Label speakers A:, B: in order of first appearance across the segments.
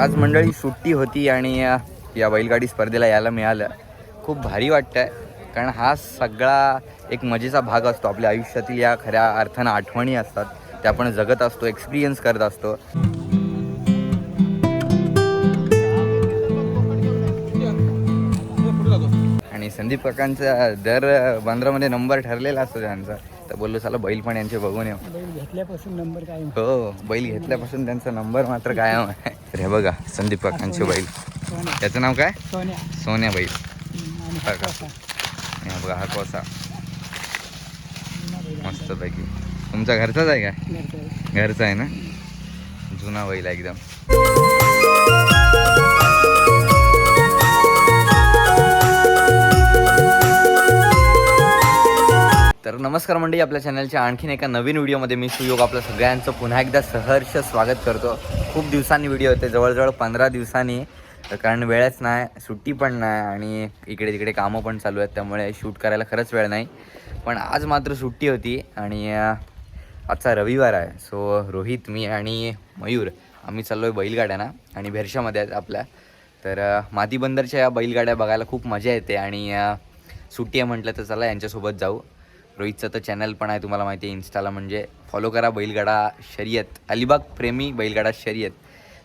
A: आज मंडळी सुट्टी होती आणि या बैलगाडी स्पर्धेला यायला मिळालं. खूप भारी वाटतंय कारण हा सगळा एक मजेचा भाग असतो. आपल्या आयुष्यातील या खऱ्या अर्थानं आठवणी असतात. त्या आपण जगत असतो एक्सपिरियन्स करत असतो. आणि संदीप काकांचा दर बांद्रामध्ये नंबर ठरलेला असतो त्यांचा. तर बोललो चला बैल पण यांचे बघून येऊ.
B: बैल घेतल्यापासून नंबर काय
A: हो बैल घेतल्यापासून त्यांचा नंबर मात्र कायम आहे. तर हे बघा संदीप काकांचे बैल. त्याचं नाव काय?
B: सोन्या.
A: सोन्या बैल. बघा हा कोसा.
B: आहे.
A: मस्तपैकी. तुमचा घरचाच आहे का?
B: घरचा आहे.
A: घरचा आहे ना? जुना बैल आहे एकदम. तर नमस्कार मंडळी आपल्या चॅनलच्या आणखीन एका नवीन व्हिडिओमध्ये मी सुयोग आपलं सगळ्यांचं पुन्हा एकदा सहर्ष स्वागत करतो. खूप दिवसांनी व्हिडिओ होते जवळजवळ पंधरा दिवसांनी. तर कारण वेळच नाही सुट्टी पण नाही आणि इकडे तिकडे कामं पण चालू आहेत त्यामुळे शूट करायला खरंच वेळ नाही. पण आज मात्र सुट्टी होती आणि आजचा रविवार आहे. सो रोहित मी आणि मयूर आम्ही चाललो आहे बैलगाड्यांना आणि भेरशामध्ये आहेत आपल्या. तर मातीबंदरच्या या बैलगाड्या बघायला खूप मजा येते आणि सुट्टी आहे म्हटलं तर चला यांच्यासोबत जाऊ. रोहितचं तर चॅनल पण आहे तुम्हाला माहिती आहे इन्स्टाला म्हणजे फॉलो करा बैलगाडा शर्यत. अलिबाग प्रेमी बैलगाडा शर्यत.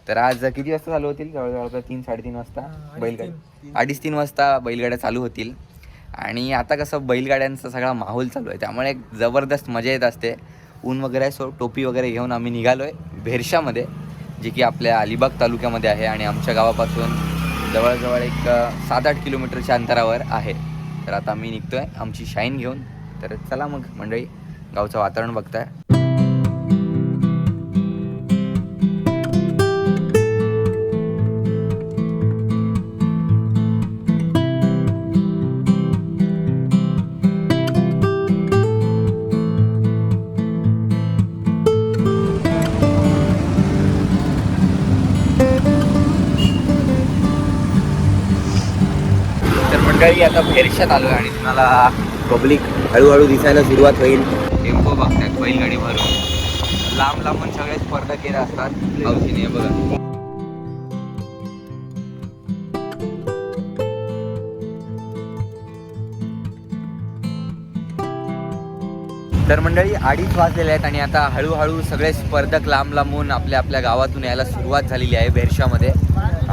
A: तर आज किती वाजता चालू होतील? जवळजवळ तीन साडेतीन वाजता बैलगाड्या अडीच तीन वाजता बैलगाड्या चालू होतील. आणि आता कसं बैलगाड्यांचा सगळा माहोल चालू आहे. त्यामुळे एक जबरदस्त मजा येत असते. ऊन वगैरे सो टोपी वगैरे घेऊन आम्ही निघालो आहे भेरशामध्ये जे की आपल्या अलिबाग तालुक्यामध्ये आहे आणि आमच्या गावापासून जवळजवळ एक सात आठ किलोमीटरच्या अंतरावर आहे. तर आता मी निघतो आहे आमची शाईन घेऊन तर चला मग मंडळी गावचं वातावरण बघताय. तर मंडळी आता भेरशात आलो आणि तुम्हाला पब्लिक हळूहळू दिसायला सुरुवात होईल. टेम्पो बघतात बैलगाडी भरून. लांब लांबून सगळे स्पर्धक येत असतात हौशीने बघा. तर मंडळी अडीच वाजलेले आहेत आणि आता हळूहळू सगळे स्पर्धक लांब लांबून आपल्या आपल्या गावातून यायला सुरुवात झालेली आहे भेरशामध्ये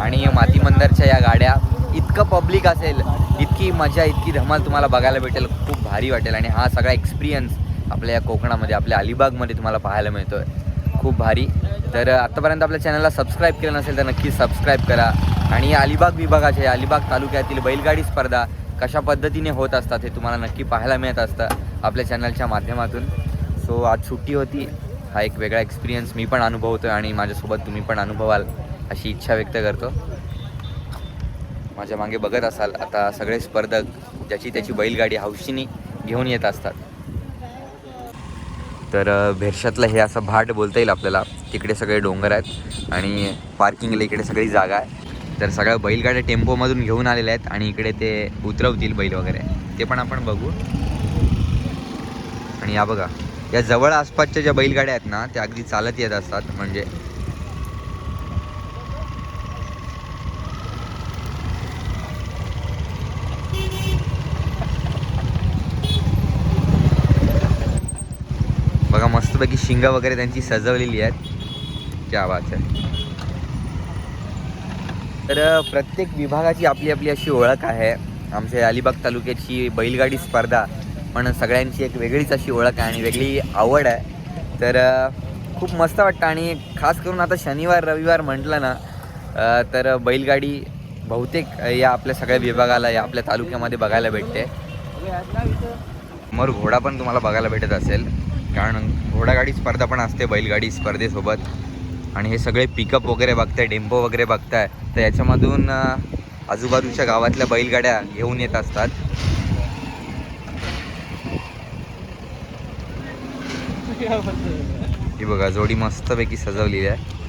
A: आणि माती मंदरच्या या गाड्या इतकं पब्लिक असेल इतकी मजा इतकी धमाल तुम्हाला बघायला भेटेल. भारी वाटेल आणि हा सगळा एक्सपिरियन्स आपल्या या कोकणामध्ये आपल्या अलिबागमध्ये तुम्हाला पाहायला मिळतो आहे खूप भारी. तर आत्तापर्यंत आपल्या चॅनलला सबस्क्राईब केलं नसेल तर नक्की सबस्क्राईब करा. आणि या अलिबाग विभागाच्या अलिबाग तालुक्यातील बैलगाडी स्पर्धा कशा पद्धतीने होत असतात हे तुम्हाला नक्की पाहायला मिळत असतं आपल्या चॅनलच्या माध्यमातून. सो आज सुट्टी होती. हा एक वेगळा एक्सपिरियन्स मी पण अनुभवतो आहे आणि माझ्यासोबत तुम्ही पण अनुभवाल अशी इच्छा व्यक्त करतो. माझ्या मागे बघत असाल आता सगळे स्पर्धक ज्याची त्याची बैलगाडी हौशीनी घेऊन येत असतात. तर भेरशातलं हे असं भाट बोलता येईल आपल्याला. तिकडे सगळे डोंगर आहेत आणि पार्किंगला इकडे सगळी जागा आहे. तर सगळ्या बैलगाड्या टेम्पोमधून घेऊन आलेल्या आहेत आणि इकडे ते उतरवतील बैल वगैरे. ते पण आपण बघू. आणि या बघा या जवळ आसपासच्या ज्या बैलगाड्या आहेत ना त्या अगदी चालत येत असतात. म्हणजे बघा मस्तपैकी शिंगा वगैरे त्यांची सजवलेली आहेत. त्या वाच आहे तर प्रत्येक विभागाची आपली आपली अशी ओळख आहे. आमच्या अलिबाग तालुक्याची बैलगाडी स्पर्धा पण सगळ्यांची एक वेगळीच अशी ओळख आहे आणि वेगळी आवड आहे. तर खूप मस्त वाटतं आणि खास करून आता शनिवार रविवार म्हटलं ना तर बैलगाडी बहुतेक या आपल्या सगळ्या विभागाला या आपल्या तालुक्यामध्ये बघायला भेटते. मर घोडा पण तुम्हाला बघायला भेटत असेल. कारण घोडागाडी स्पर्धा पण असते बैलगाडी स्पर्धेसोबत. आणि हे सगळे पिकअप वगैरे बघताय टेम्पो वगैरे बघताय. तर याच्यामधून आजूबाजूच्या गावातल्या बैलगाड्या घेऊन येत असतात. ही बघा जोडी मस्तपैकी सजवलेली आहे.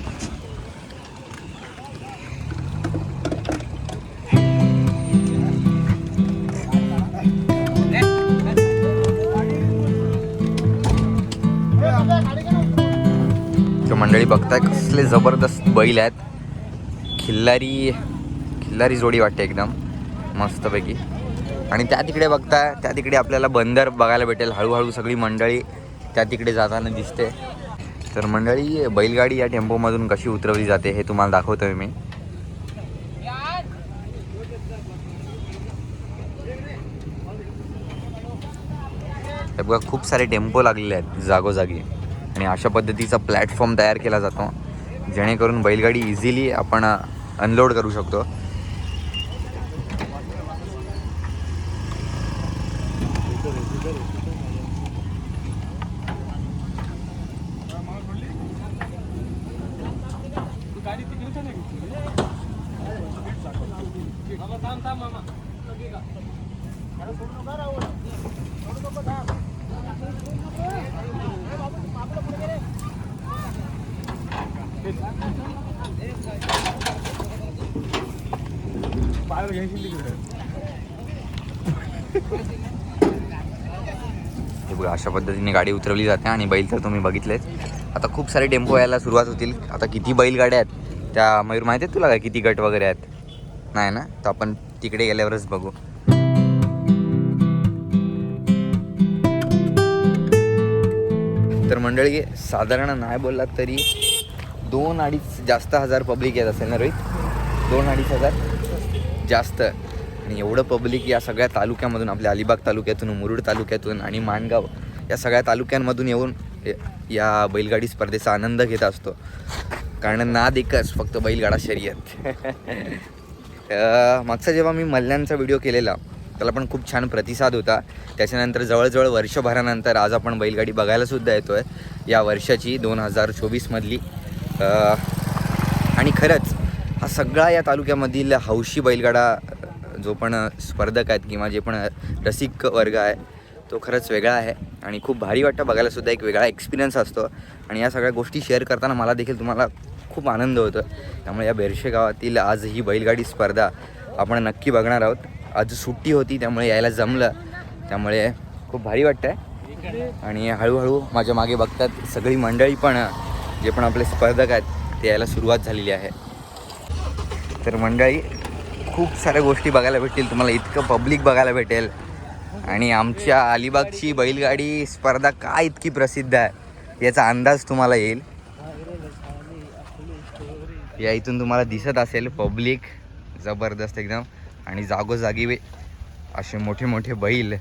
A: बघताय कसले जबरदस्त बैल आहेत. खिल्लारी खिल्लारी जोडी वाटते एकदम मस्तपैकी. आणि त्या तिकडे बघता त्या तिकडे आपल्याला बंदर बघायला भेटेल. हळूहळू सगळी मंडळी त्या तिकडे जाताना दिसते. तर मंडळी बैलगाडी या टेम्पोमधून कशी उतरवली जाते हे तुम्हाला दाखवतोय मी. बघा खूप सारे टेम्पो लागलेले आहेत जागोजागी. आणि अशा पद्धतीचा प्लॅटफॉर्म तयार केला जातो जेणेकरून बैलगाडी इझिली आपण अनलोड करू शकतो. हे बघा अशा पद्धतीने गाडी उतरवली जाते आणि बैल तर तुम्ही बघितलेच आता खूप सारे टेम्पो यायला सुरुवात होतील. आता किती बैलगाड्या आहेत त्या मयूर माहिती आहेत तुला काय किती गट वगैरे आहेत? नाही ना? तर आपण तिकडे गेल्यावरच बघू. मंडळी साधारण नाही बोललात तरी दोन अडीच जास्त हजार पब्लिक येत असेल ना रोहित? दोन अडीच हजार जास्त. आणि एवढं पब्लिक या सगळ्या तालुक्यामधून आपल्या अलिबाग तालुक्यातून मुरुड तालुक्यातून आणि माणगाव या सगळ्या तालुक्यांमधून येऊन या बैलगाडी स्पर्धेचा आनंद घेत असतो. कारण नाद एकच फक्त बैलगाडा शर्यत. मागचा जेव्हा मी मल्ल्यांचा व्हिडिओ केलेला त्याला पण खूप छान प्रतिसाद होता. त्याच्यानंतर जवळजवळ वर्षभरानंतर आज आपण बैलगाडी बघायलासुद्धा येतो आहे या वर्षाची दोन हजार चोवीसमधली आणि खरंच हा सगळा या तालुक्यामधील हौशी बैलगाडा जो पण स्पर्धक आहेत किंवा जे पण रसिक वर्ग आहे तो खरंच वेगळा आहे. आणि खूप भारी वाटतं बघायलासुद्धा एक वेगळा एक्सपिरियन्स असतो. आणि या सगळ्या गोष्टी शेअर करताना मला देखील तुम्हाला खूप आनंद होतो त्यामुळे या बेरशे गावातील आज ही बैलगाडी स्पर्धा आपण नक्की बघणार आहोत. आज सुट्टी होती त्यामुळे यायला जमलं. त्यामुळे खूप भारी वाटतं आहे आणि हळूहळू माझ्या मागे बघतात सगळी मंडळी पण जे पण आपले स्पर्धक आहेत ते यायला सुरुवात झालेली आहे. तर मंडळी खूप साऱ्या गोष्टी बघायला भेटतील. तुम्हाला इतकं पब्लिक बघायला भेटेल. आणि आमच्या अलिबागची बैलगाडी स्पर्धा का इतकी प्रसिद्ध आहे याचा अंदाज तुम्हाला येईल. या इथून तुम्हाला दिसत असेल पब्लिक जबरदस्त एकदम. आणि जागोजागी वे- असे मोठे मोठे बैल.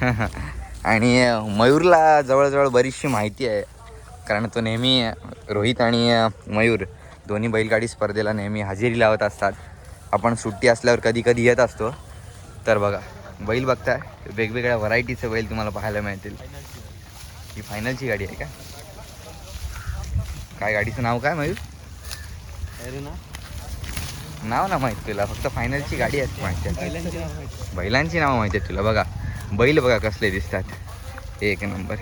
A: आणि मयूरला जवळजवळ बरीचशी माहिती आहे. कारण तो नेहमी रोहित आणि मयूर दोन्ही बैलगाडी स्पर्धेला नेहमी हजेरी लावत असतात. आपण सुट्टी असल्यावर कधी कधी येत असतो. तर बघा बैल बघताय वेगवेगळ्या व्हरायटीचे बैल तुम्हाला पाहायला मिळतील. ही फायनलची गाडी आहे का? काय गाडीचं नाव काय मयूर? ना. नाव ना माहीत तुला फक्त फायनलची गाडी आहे माहिती आहे. बैलांची नावं माहिती आहेत तुला बघा. बैल बघा कसले दिसतात. एक नंबर.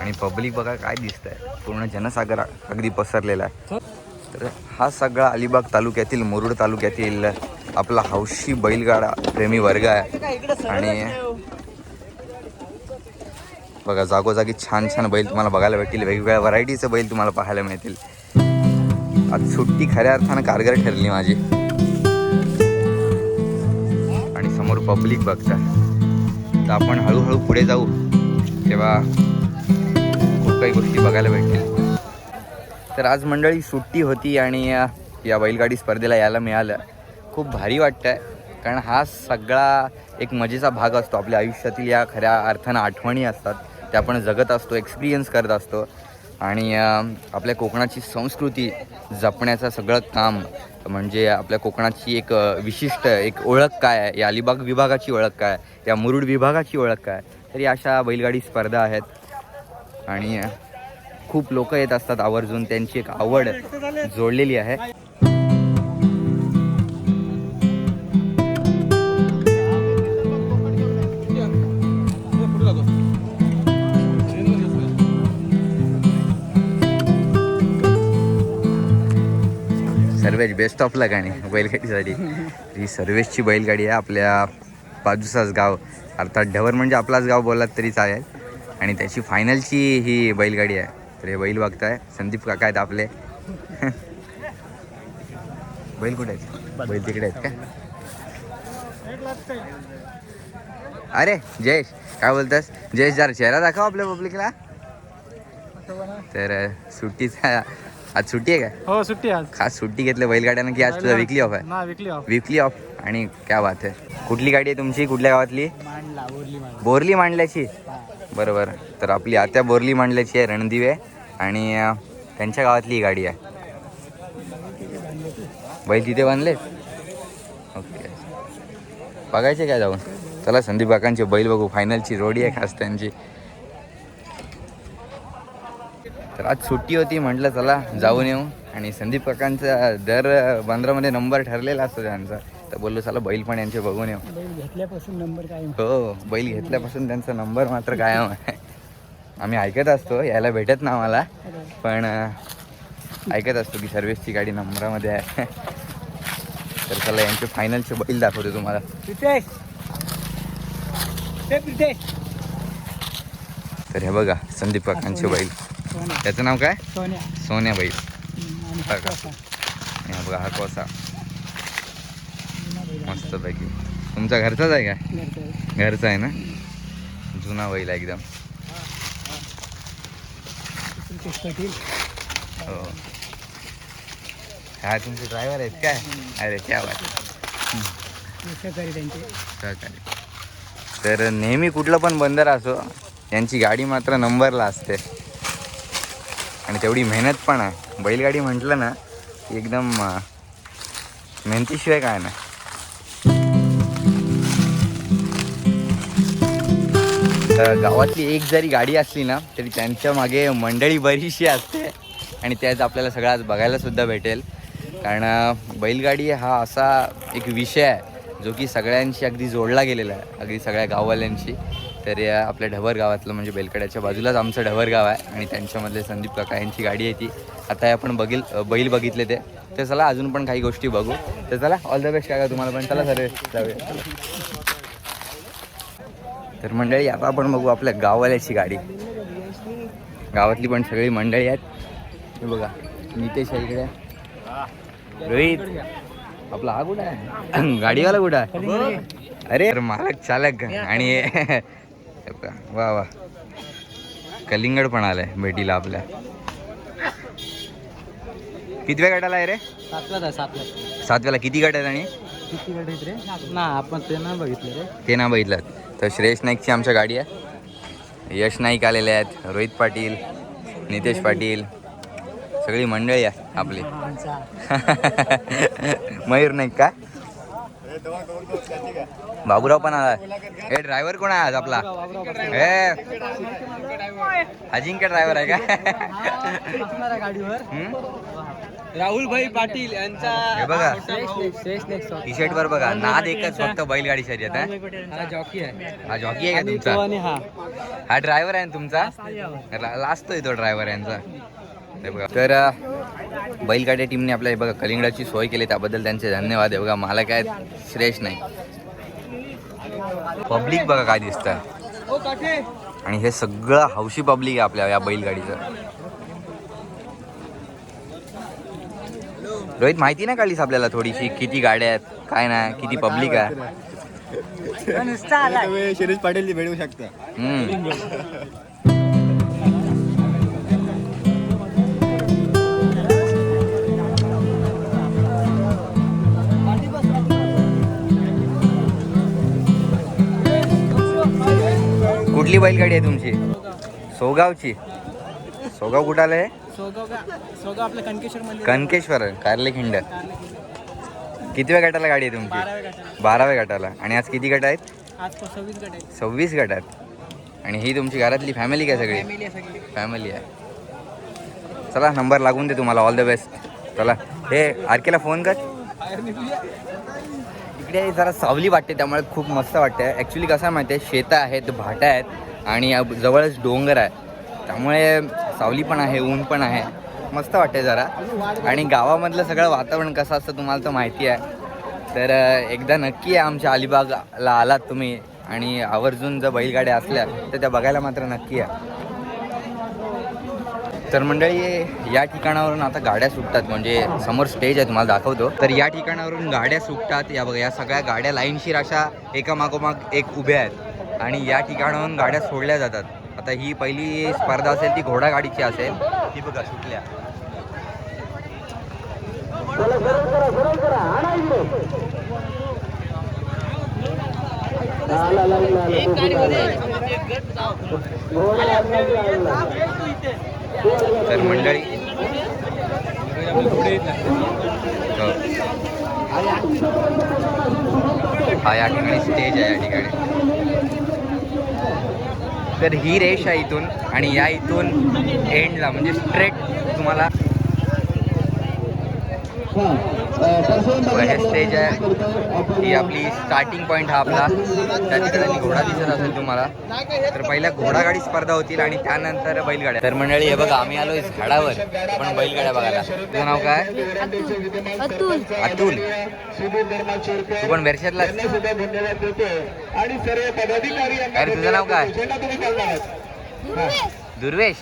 A: आणि पब्लिक बघा काय दिसतंय. पूर्ण जनसागर अगदी पसरलेला आहे. तर हा सगळा अलिबाग तालुक्यातील मुरुड तालुक्यातील आपला हौशी बैलगाडा प्रेमी वर्ग आहे. आणि बघा जागोजागी छान छान बैल तुम्हाला बघायला भेटतील. वेगवेगळ्या व्हरायटीचे बैल तुम्हाला पाहायला मिळतील. आज सुट्टी खऱ्या अर्थानं कारगर ठरली माझी. आणि समोर पब्लिक बघता. तर आपण हळूहळू पुढे जाऊ तेव्हा खूप काही गोष्टी बघायला भेटतील. तर आज मंडळी सुट्टी होती आणि या बैलगाडी स्पर्धेला यायला मिळालं. खूप भारी वाटतंय कारण हा सगळा एक मजेचा भाग असतो. आपल्या आयुष्यातील या खऱ्या अर्थानं आठवणी असतात. त्या आपण जगत असतो एक्सपिरियन्स करत असतो. आणि आपल्या कोकणाची संस्कृती जपण्याचं सगळं काम म्हणजे आपल्या कोकणाची एक विशिष्ट एक ओळख काय आहे? या अलिबाग विभागाची ओळख काय आहे? या मुरुड विभागाची ओळख काय आहे? तर या अशा बैलगाडी स्पर्धा आहेत. आणि खूप लोक येत असतात आवर्जून. त्यांची एक आवड जोडलेली आहे. सर्वेज बेस्ट ऑफ लक आणि बैलगाडीसाठी. ही सर्वेजची बैलगाडी आहे आपल्या बाजूचाच गाव. अर्थात ढवर म्हणजे आपलाच गाव बोललात तरी चालेल. आणि त्याची फायनलची ही बैलगाडी आहे. तर हे बैल बघताय संदीप काका आहेत आपले. बैल कुठे आहेत? बैल तिकडे आहेत का? अरे जयेश काय बोलतास? जयेश जरा चेहरा दाखव आपल्या पब्लिकला तर सुट्टीचा आज सुट्टी आहे का?
B: हो सुट्टी आज.
A: खास सुट्टी घेतली बैलगाड्यानं की आज तुझा विकली ऑफ आहे?
B: ना विकली ऑफ
A: विकली ऑफ आणि क्या बात आहे. कुठली गाडी आहे तुमची? कुठल्या गावातली?
B: मांडला बोरली मांडला.
A: बोरली मांडल्याची? बरोबर. तर आपली आत्या बोरली मांडल्याची आहे रणदिवे आणि त्यांच्या गावातली ही गाडी आहे. बैल तिथे बांधले? ओके. बघायचे काय जाऊन. चला संदीप काकांचे बैल बघू. फायनलची रोडी आहे खास त्यांची. तर आज सुट्टी होती म्हटलं चला जाऊन येऊ. आणि संदीप काकांचा दर बंदरामध्ये नंबर ठरलेला असतो त्यांचा. तर बोललो चला बैल पण यांचे बघून येऊ.
B: घेतल्यापासून नंबर काय?
A: हो बैल घेतल्यापासून त्यांचा नंबर मात्र कायम आहे. आम्ही ऐकत असतो यायला भेटत ना आम्हाला. पण ऐकत असतो की सर्व्हिसची गाडी नंबरामध्ये आहे. तर चला यांचे फायनलचे बैल दाखवतो तुम्हाला. तर हे बघा संदीप काकांचे बैल. त्याचं नाव काय?
B: सोन्या.
A: सोन्या बैल बघा हा कोसा
B: आहे.
A: मस्तपैकी. तुमचा घरचाच आहे का?
B: घरचा आहे.
A: ना? जुना बैल आहे एकदम. हो. हा तुमचे ड्रायव्हर आहेत काय? अरे क्या बात.
B: सहकारी त्यांचे.
A: सहकारी. तर नेहमी कुठलं पण बंदर असो यांची गाडी मात्र नंबरला असते. आणि तेवढी मेहनत पण आहे. बैलगाडी म्हटलं ना की एकदम मेहनतीशिवाय काय नाही. तर गावातली एक जरी गाडी असली ना तरी त्यांच्या मागे मंडळी बरीचशी असते. आणि त्याच आपल्याला सगळं आज बघायला सुद्धा भेटेल. कारण बैलगाडी हा असा एक विषय आहे जो की सगळ्यांशी अगदी जोडला गेलेला आहे. अगदी सगळ्या गाववाल्यांशी. तर या आपल्या ढवर गावातलं म्हणजे बेलकड्याच्या बाजूलाच आमचं ढवर गाव आहे आणि त्यांच्यामधले संदीप काका यांची गाडी आहे ती. आता हे आपण बघील बैल बघितले ते. तर चला अजून पण काही गोष्टी बघू. तर चला ऑल द बेस्ट काय तुम्हाला पण. चला सर जाऊया. तर मंडळी आता आपण बघू आपल्या गाववाल्याची गाडी. गावातली पण सगळी मंडळी आहेत. हे बघा नितेश आहे इकडे. रोहित. आपला हा कुठं आहे? गाडीवाला कुठं आहे? अरे मालक चालक. आणि बघा, वा वा. कलिंगड पण आलाय भेटीला आपल्या. कितव्या गटाला आहे रे?
B: सातव्यात आहे सातव्यात.
A: सातव्याला किती गट आहेत आणि?
B: किती गट आहेत रे? ना आपण ते ना बघितलं रे.
A: ते ना बघितलं. तर श्रेयस नाईकची आमच्या गाडी आहे. यश नाईक आलेले आहेत. रोहित पाटील नितेश पाटील. सगळी मंडळी आहे आपली. मयूर नाईक का? बाबूराव पण आला हे ड्रायव्हर कोण आहे आज आपला? हे. अजिंक्य ड्रायव्हर आहे का?
B: गाडीवर? राहुल भाई पाटील यांचा
A: हे बघा. टी शर्ट वर बघा. नाद एकच फक्त बैलगाडी शर्यत आहे
B: हा जॉकी आहे.
A: हा जॉकी आहे का तुमचा?
B: हा.
A: ड्रायव्हर आहे ना तुमचा? ला- लाजतोय तो ड्रायव्हर यांचा. हे बघा. तर बैलगाड्या टीमने आपल्या हे बघा कलिंगडाची सोय केली त्याबद्दल त्यांचे धन्यवाद आहे बघा. मला काय श्रेष नाही. पब्लिक बघा काय दिसतं आणि हे सगळं हौशी पब्लिक आहे आपल्या या बैलगाडीचं. रोहित माहिती नाही काढलीस आपल्याला थोडीशी? किती गाड्या आहेत काय नाही किती पब्लिक आहे?
B: नुसता आला
C: शिरीष पाटील भेटू शकता.
A: कुठली बैलगाडी आहे तुमची? सोगावची. सोगाव कुठं
B: कणकेश्वर मध्ये
A: कनकेश्वर कारले खिंड. कितव्या गटाला गाडी आहे तुमची?
B: बाराव्या गटाला.
A: आणि आज किती गट आहेत?
B: सव्वीस गट आहेत.
A: सव्वीस गट आहेत. आणि ही तुमची घरातली फॅमिली काय सगळी?
B: फॅमिली आहे सगळी.
A: फॅमिली आहे. चला नंबर लागून दे तुम्हाला. ऑल द बेस्ट चला. हे आरकेला फोन कर. इकडे जरा सावली वाटते त्यामुळे खूप मस्त वाटते ॲक्च्युली कसं आहे माहिती आहे शेतं आहेत भाट्या आहेत आणि जवळच डोंगर आहे. त्यामुळे सावली पण आहे ऊन पण आहे. मस्त वाटते जरा. आणि गावामधलं सगळं वातावरण कसं असतं तुम्हाला तर माहिती आहे. तर एकदा नक्की आहे आमच्या अलिबागला आलात तुम्ही. आणि आवर्जून जर बैलगाड्या असल्या तर त्या बघायला मात्र नक्की आहे तर मंडळी या ठिकाणावरून आता गाड्या सुटतात म्हणजे समोर स्टेज आहे तुम्हाला दाखवतो. तर या ठिकाणावरून गाड्या सुटतात या बघा या सगळ्या गाड्या लाईनशीर अशा एका मागोमाग एक उभ्या आहेत. आणि या ठिकाणाहून गाड्या सोडल्या जातात. आता ही पहिली स्पर्धा असेल ती घोडागाडीची असेल. ती बघा सुटल्या. तर मंडळी हो. हा. या ठिकाणी स्टेज आहे या ठिकाणी. तर ही रेष आहे इथून आणि या इथून एंडला म्हणजे स्ट्रेट तुम्हाला हे स्टेज आहे ही आपली स्टार्टिंग पॉईंट हा आपला. त्या ठिकाणी घोडा दिसत असेल तुम्हाला. तर पहिल्या घोडागाडी स्पर्धा होतील आणि त्यानंतर बैलगाड्या. तर मंडळी हे बघा आम्ही आलोय झाडावर पण बैलगाड्या बघायला. तुझं नाव काय?
C: अतुल.
A: अतुल. तू पण बेरशेतला
D: आणि सर्व पदाधिकारी यांना
A: अरे तुझं नाव काय. दुर्वेश.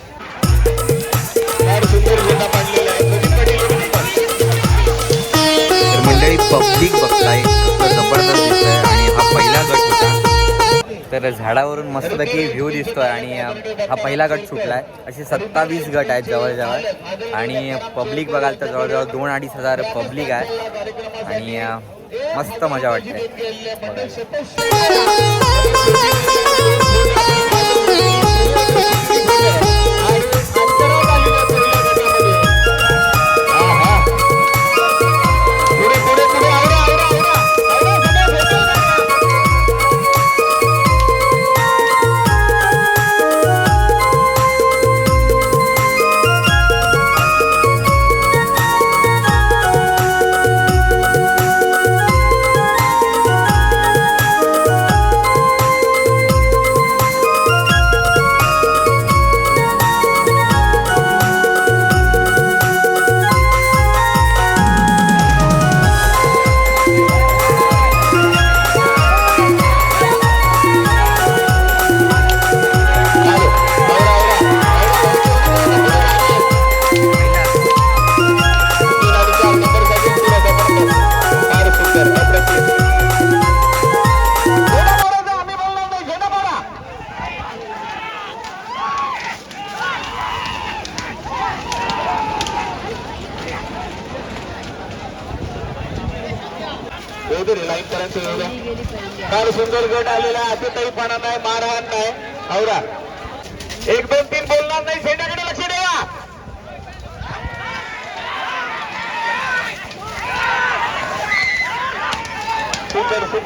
A: मंडळी पब्लिक बघताय जबरदस्त आणि हा पहिला गट होता. तर झाडावरून मस्तपैकी व्ह्यू दिसतोय आणि हा पहिला गट सुटलाय. असे सत्तावीस गट आहेत जवळजवळ. आणि पब्लिक बघाल तर जवळजवळ दोन अडीच हजार पब्लिक आहे. आणि मस्त मजा वाटते.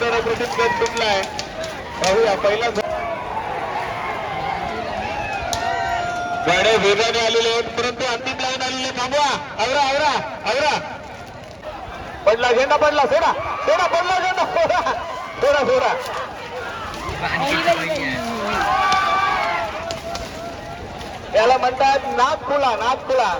D: सुंदर सुंदर अप्रतिम गट सुटलाय पाहूया पहिला ग- गाड्या वेगाने आलेले आहेत परंतु अंतिम लाईन आलेले थांबवा. आवरा आवरा आवरा. पडला झेंडा पडला. सोडा सोडा पडला झेंडा. सोडा सोडा सोडा. याला म्हणतात नाथ खुला नाथ खुला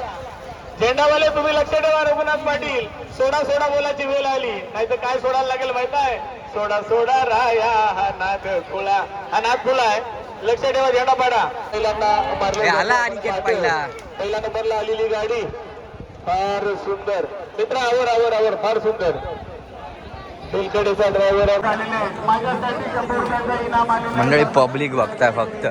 D: झेंडावाले तुम्ही लक्ष ठेवा रघुनाथ पाटील. सोडा सोडा बोलाची वेळ आली. नाही तर काय सोडायला लागेल माहीत आहे? सोडा सोडा राया हा नाथ खुला हा नाथ खुला आहे. लक्ष ठेवा झेंडा पाडा. पहिल्यांदा
A: पहिला.
D: नंबरला आलेली गाडी. फार सुंदर. मित्र आवर आवर आवर. फार सुंदर. ड्रायव्हर.
A: मंडळी पब्लिक बघताय फक्त.